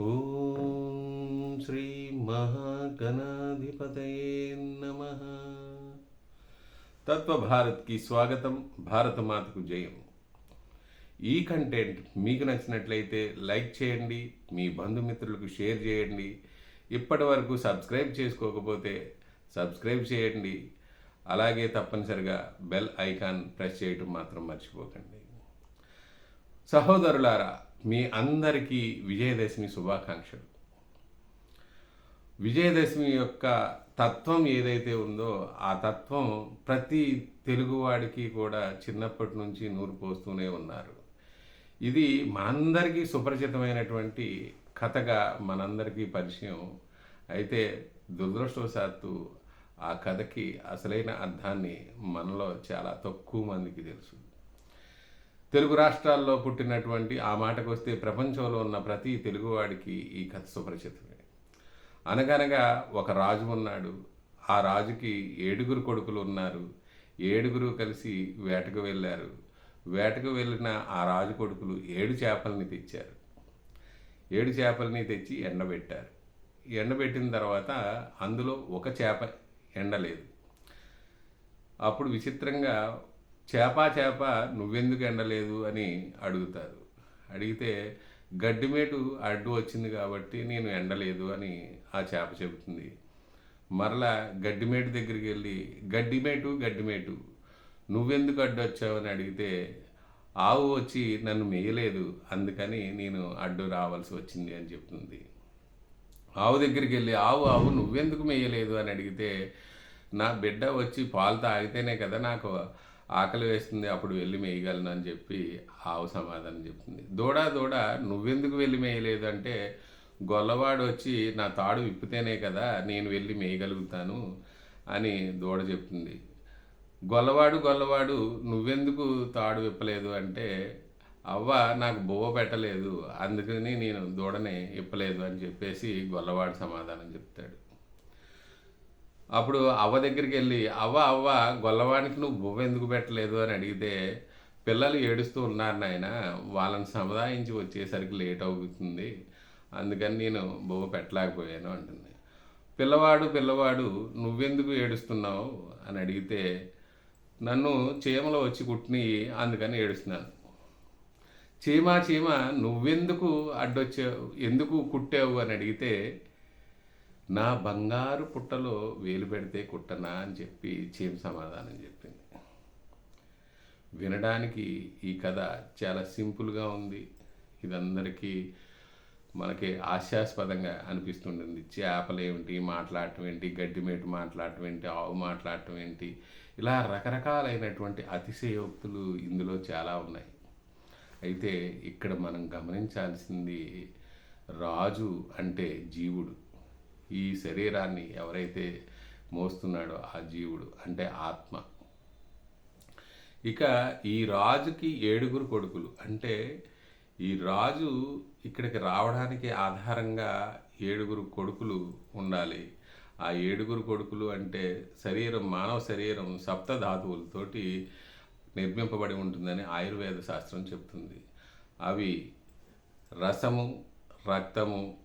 ఓం శ్రీ మహాగణాధిపతయే నమ. తత్వభారత్కి స్వాగతం భారతమాతకు జయం. ఈ కంటెంట్ మీకు నచ్చినట్లయితే లైక్ చేయండి మీ బంధుమిత్రులకు షేర్ చేయండి. ఇప్పటి వరకు సబ్స్క్రైబ్ చేసుకోకపోతే సబ్స్క్రైబ్ చేయండి. అలాగే తప్పనిసరిగా బెల్ ఐకాన్ ప్రెస్ చేయటం మాత్రం మర్చిపోకండి. సహోదరులారా మీ అందరికీ విజయదశమి శుభాకాంక్షలు. విజయదశమి యొక్క తత్వం ఏదైతే ఉందో ఆ తత్వం ప్రతి తెలుగువాడికి కూడా చిన్నప్పటి నుంచి నూరు పోస్తూనే ఉన్నారు. ఇది మనందరికీ సుపరిచితమైనటువంటి కథగా మనందరికీ పరిచయం. అయితే దురదృష్టవశాత్తు ఆ కథకి అసలైన అర్థాన్ని మనలో చాలా తక్కువ మందికి తెలుసు. తెలుగు రాష్ట్రాల్లో పుట్టినటువంటి ఆ మాటకు వస్తే ప్రపంచంలో ఉన్న ప్రతి తెలుగువాడికి ఈ కథ సుపరిచితమే. అనగనగా ఒక రాజు ఉన్నాడు. ఆ రాజుకి ఏడుగురు కొడుకులు ఉన్నారు. ఏడుగురు కలిసి వేటకు వెళ్ళారు. వేటకు వెళ్ళిన ఆ రాజు కొడుకులు ఏడు చేపల్ని తెచ్చారు. ఏడు చేపల్ని తెచ్చి ఎండబెట్టారు. ఎండబెట్టిన తర్వాత అందులో ఒక చేప ఎండలేదు. అప్పుడు విచిత్రంగా చేప చేప నువ్వెందుకు ఎండలేదు అని అడుగుతారు. అడిగితే గడ్డిమేటు అడ్డు వచ్చింది కాబట్టి నేను ఎండలేదు అని ఆ చేప చెబుతుంది. మరలా గడ్డిమేటు దగ్గరికి వెళ్ళి గడ్డిమేటు గడ్డిమేటు నువ్వెందుకు అడ్డు వచ్చావు? అని అడిగితే ఆవు వచ్చి నన్ను మేయలేదు అందుకని నేను అడ్డు రావాల్సి వచ్చింది అని చెప్తుంది. ఆవు దగ్గరికి వెళ్ళి ఆవు ఆవు నువ్వెందుకు మేయలేదు? అని అడిగితే నా బిడ్డ వచ్చి పాలు తాగితేనే కదా నాకు ఆకలి వేస్తుంది అప్పుడు వెళ్ళి మేయగలను అని చెప్పి ఆవు సమాధానం చెప్తుంది. దూడ దూడ నువ్వెందుకు వెళ్ళి మేయలేదు అంటే గొల్లవాడు వచ్చి నా తాడు విప్పితేనే కదా నేను వెళ్ళి మేయగలుగుతాను అని దూడ చెప్తుంది. గొల్లవాడు గొల్లవాడు నువ్వెందుకు తాడు విప్పలేదు అంటే అవ్వ నాకు బువ్వ పెట్టలేదు అందుకని నేను దూడని ఇప్పలేదు అని చెప్పేసి గొల్లవాడు సమాధానం చెప్తాడు. అప్పుడు అవ్వ దగ్గరికి వెళ్ళి అవ్వ అవ్వ గొల్లవానికి నువ్వు బువ్వ ఎందుకు పెట్టలేదు? అని అడిగితే పిల్లలు ఏడుస్తూ ఉన్నారు నాయన వాళ్ళని సముదాయించి వచ్చేసరికి లేట్ అవుతుంది అందుకని నేను బువ్వ పెట్టలేకపోయాను అంటుంది. పిల్లవాడు పిల్లవాడు నువ్వెందుకు ఏడుస్తున్నావు? అని అడిగితే నన్ను చీమలో వచ్చి కుట్టిని అందుకని ఏడుస్తున్నాను. చీమ చీమ నువ్వెందుకు అడ్డొచ్చావు ఎందుకు కుట్టావు? అని అడిగితే నా బంగారు పుట్టలో వేలు పెడితే కుట్టనా అని చెప్పి చీమ సమాధానం చెప్పింది. వినడానికి ఈ కథ చాలా సింపుల్గా ఉంది. ఇదందరికీ మనకి హాస్యాస్పదంగా అనిపిస్తుంటుంది. చేపలేమిటి మాట్లాడటం ఏంటి గడ్డిమేటు మాట్లాడటం ఏంటి ఆవు మాట్లాడటం ఏంటి ఇలా రకరకాలైనటువంటి అతిశయోక్తులు ఇందులో చాలా ఉన్నాయి. అయితే ఇక్కడ మనం గమనించాల్సింది రాజు అంటే జీవుడు. ఈ శరీరాన్ని ఎవరైతే మోస్తున్నాడో ఆ జీవుడు అంటే ఆత్మ. ఇక ఈ రాజుకి ఏడుగురు కొడుకులు. అంటే ఈ రాజు ఇక్కడికి రావడానికి ఆధారంగా ఏడుగురు కొడుకులు ఉండాలి. ఆ ఏడుగురు కొడుకులు అంటే శరీరం మానవ శరీరం సప్త ధాతువులతోటి నిర్మింపబడి ఉంటుందని ఆయుర్వేద శాస్త్రం చెప్తుంది. అవి రసము రక్తము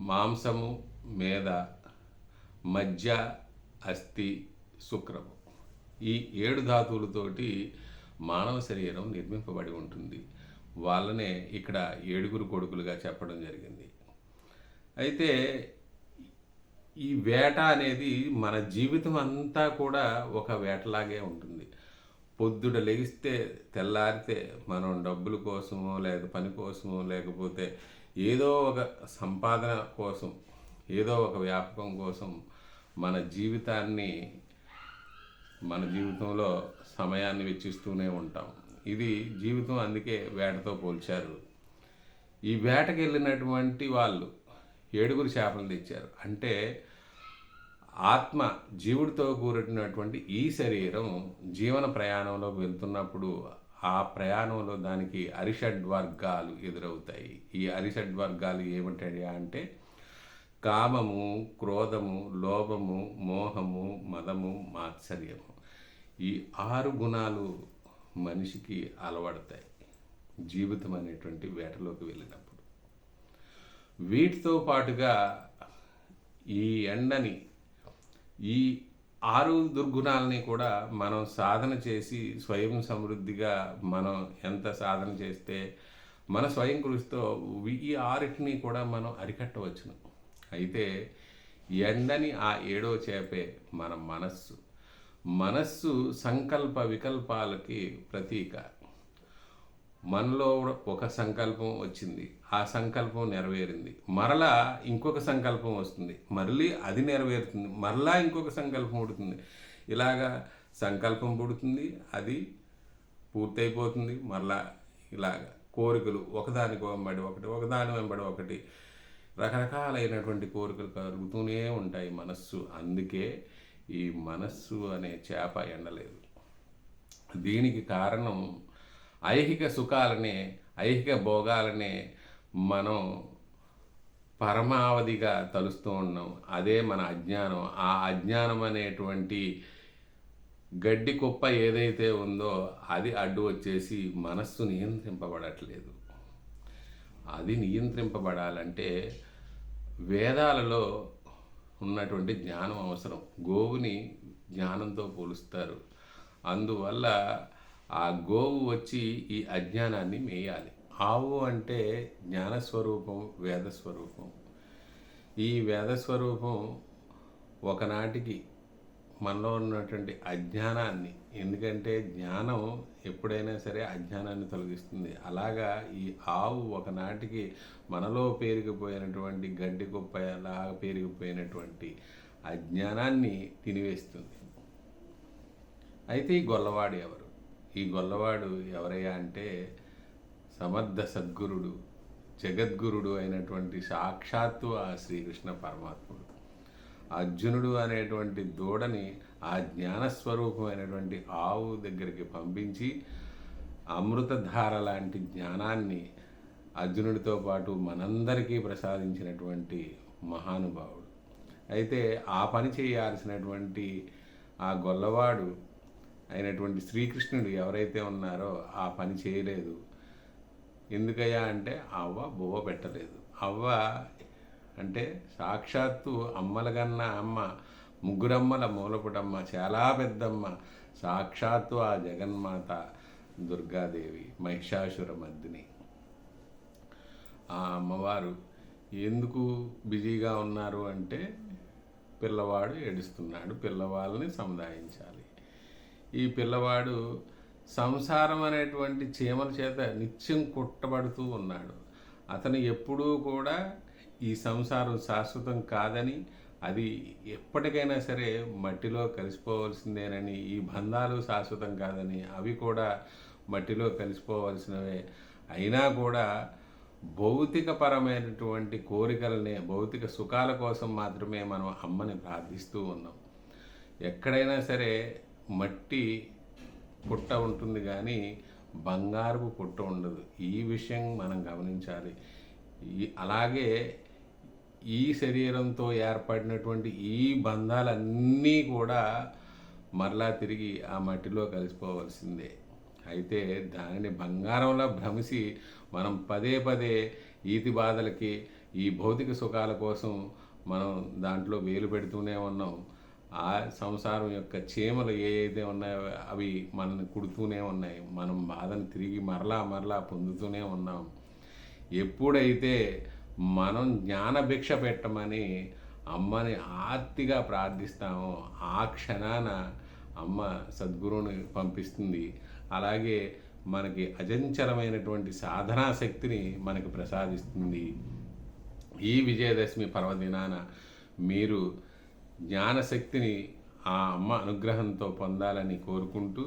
మాంసము మీద మజ్జ అస్థి శుక్రము. ఈ ఏడు ధాతువులతోటి మానవ శరీరం నిర్మింపబడి ఉంటుంది. వాళ్ళనే ఇక్కడ ఏడుగురు కొడుకులుగా చెప్పడం జరిగింది. అయితే ఈ వేట అనేది మన జీవితం అంతా కూడా ఒక వేటలాగే ఉంటుంది. పొద్దుట లెగిస్తే తెల్లారితే మనం డబ్బుల కోసమో లేదా పని కోసమో లేకపోతే ఏదో ఒక సంపాదన కోసం ఏదో ఒక వ్యాపకం కోసం మన జీవితాన్ని మన జీవితంలో సమయాన్ని వెచ్చిస్తూనే ఉంటాం. ఇది జీవితం అందుకే వేటతో పోల్చారు. ఈ వేటకి వెళ్ళినటువంటి వాళ్ళు ఏడుగురు చేపలు తెచ్చారు. అంటే ఆత్మ జీవుడితో కూడినటువంటి ఈ శరీరం జీవన ప్రయాణంలోకి వెళ్తున్నప్పుడు ఆ ప్రయాణంలో దానికి అరిషడ్ వర్గాలు ఎదురవుతాయి. ఈ అరిషడ్ వర్గాలు ఏమిటాయి అంటే కామము క్రోధము లోభము మోహము మదము మాత్సర్యము. ఈ ఆరు గుణాలు మనిషికి అలవడతాయి జీవితం అనేటువంటి వేటలోకి వెళ్ళినప్పుడు. వీటితో పాటుగా ఈ ఎండని ఈ ఆరు దుర్గుణాలని కూడా మనం సాధన చేసి స్వయం సమృద్ధిగా మనం ఎంత సాధన చేస్తే మన స్వయం కృషితో ఈ ఆరిటిని కూడా మనం అరికట్టవచ్చును. అయితే ఎండని ఆ ఏడో చేపే మన మనస్సు. మనస్సు సంకల్ప వికల్పాలకి ప్రతీక. మనలో ఒక సంకల్పం వచ్చింది. ఆ సంకల్పం నెరవేరింది. మరలా ఇంకొక సంకల్పం వస్తుంది. మళ్ళీ అది నెరవేరుతుంది. మరలా ఇంకొక సంకల్పం పుడుతుంది. ఇలాగా సంకల్పం పుడుతుంది. అది పూర్తయిపోతుంది. మరలా ఇలాగ కోరికలు ఒకదానికి వెంబడి ఒకటి ఒకదాని వెంబడి ఒకటి రకరకాలైనటువంటి కోరికలు కలుగుతూనే ఉంటాయి మనస్సు. అందుకే ఈ మనస్సు అనే చేప ఎండలేదు. దీనికి కారణం ఐహిక సుఖాలనే ఐహిక భోగాలనే మనం పరమావధిగా తలుస్తూ ఉన్నాం. అదే మన అజ్ఞానం. ఆ అజ్ఞానం అనేటువంటి గడ్డి కుప్ప ఏదైతే ఉందో అది అడ్డు వచ్చేసి మనస్సు నియంత్రింపబడట్లేదు. అది నియంత్రింపబడాలంటే వేదాలలో ఉన్నటువంటి జ్ఞానం అవసరం. గోవుని జ్ఞానంతో పోలుస్తారు. అందువల్ల ఆ గోవు వచ్చి ఈ అజ్ఞానాన్ని మేయాలి. ఆవు అంటే జ్ఞానస్వరూపం వేదస్వరూపం. ఈ వేదస్వరూపం ఒకనాటికి మనలో ఉన్నటువంటి అజ్ఞానాన్ని ఎందుకంటే జ్ఞానం ఎప్పుడైనా సరే అజ్ఞానాన్ని తొలగిస్తుంది. అలాగా ఈ ఆవు ఒకనాటికి మనలో పేరుకుపోయినటువంటి గడ్డి కుప్పలాగా పేరుకుపోయినటువంటి అజ్ఞానాన్ని తినివేస్తుంది. అయితే ఈ గొల్లవాడు ఎవరు? ఈ గొల్లవాడు ఎవరయ్యా అంటే సమర్థ సద్గురుడు జగద్గురుడు అయినటువంటి సాక్షాత్తు ఆ శ్రీకృష్ణ పరమాత్ముడు. అర్జునుడు అనేటువంటి దూడని ఆ జ్ఞానస్వరూపమైనటువంటి ఆవు దగ్గరికి పంపించి అమృతధార లాంటి జ్ఞానాన్ని అర్జునుడితో పాటు మనందరికీ ప్రసాదించినటువంటి మహానుభావుడు. అయితే ఆ పని చేయాల్సినటువంటి ఆ గొల్లవాడు అయినటువంటి శ్రీకృష్ణుడు ఎవరైతే ఉన్నారో ఆ పని చేయలేదు. ఎందుకయ్యా అంటే అవ్వ బువ్వ పెట్టలేదు. అవ్వ అంటే సాక్షాత్తు అమ్మలగన్న అమ్మ ముగ్గురమ్మల మూలపుటమ్మ చాలా పెద్దమ్మ సాక్షాత్తు ఆ జగన్మాత దుర్గాదేవి మహిషాసురమర్దిని. ఆ అమ్మవారు ఎందుకు బిజీగా ఉన్నారు అంటే పిల్లవాడు ఏడుస్తున్నాడు పిల్లవాళ్ళని సముదాయించాలి. ఈ పిల్లవాడు సంసారం అనేటువంటి చీమల చేత నిత్యం కుట్టబడుతూ ఉన్నాడు. అతను ఎప్పుడూ కూడా ఈ సంసారం శాశ్వతం కాదని అది ఎప్పటికైనా సరే మట్టిలో కలిసిపోవలసిందేనని ఈ బంధాలు శాశ్వతం కాదని అవి కూడా మట్టిలో కలిసిపోవలసినవే. అయినా కూడా భౌతికపరమైనటువంటి కోరికలనే భౌతిక సుఖాల కోసం మాత్రమే మనం అమ్మని ప్రార్థిస్తూ ఉన్నాం. ఎక్కడైనా సరే మట్టి పుట్ట ఉంటుంది కానీ బంగారు పుట్ట ఉండదు. ఈ విషయం మనం గమనించాలి. ఈ అలాగే ఈ శరీరంతో ఏర్పడినటువంటి ఈ బంధాలన్నీ కూడా మరలా తిరిగి ఆ మట్టిలో కలిసిపోవలసిందే. అయితే దానిని బంగారంలో భ్రమిసి మనం పదే పదే ఈతి బాధలకి ఈ భౌతిక సుఖాల కోసం మనం దాంట్లో వేలు పెడుతూనే ఉన్నాం. ఆ సంసారం యొక్క చీమలు ఏదైతే ఉన్నాయో అవి మనల్ని కుడుతూనే ఉన్నాయి. మనం బాధను తిరిగి మరలా మరలా పొందుతూనే ఉన్నాం. ఎప్పుడైతే మనం జ్ఞానభిక్ష పెట్టమని అమ్మని ఆర్తిగా ప్రార్థిస్తామో ఆ క్షణాన అమ్మ సద్గురువుని పంపిస్తుంది. అలాగే మనకి అజంచలమైనటువంటి సాధనా శక్తిని మనకి ప్రసాదిస్తుంది. ఈ విజయదశమి పర్వదినాన మీరు జ్ఞానశక్తిని ఆ అమ్మ అనుగ్రహంతో పొందాలని కోరుకుంటూ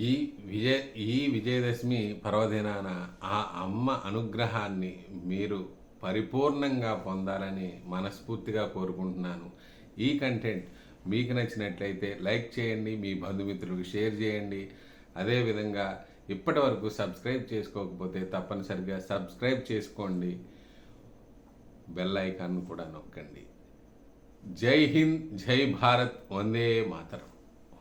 ఈ విజయ ఈ విజయదశమి పర్వదినాన ఆ అమ్మ అనుగ్రహాన్ని మీరు పరిపూర్ణంగా పొందాలని మనస్ఫూర్తిగా కోరుకుంటున్నాను. ఈ కంటెంట్ మీకు నచ్చినట్లయితే లైక్ చేయండి మీ బంధుమిత్రులకు షేర్ చేయండి. అదేవిధంగా ఇప్పటి వరకు సబ్స్క్రైబ్ చేసుకోకపోతే తప్పనిసరిగా సబ్స్క్రైబ్ చేసుకోండి. బెల్ ఐకాన్ కూడా నొక్కండి. జై హింద్ జై భారత్ వందే మాతరం.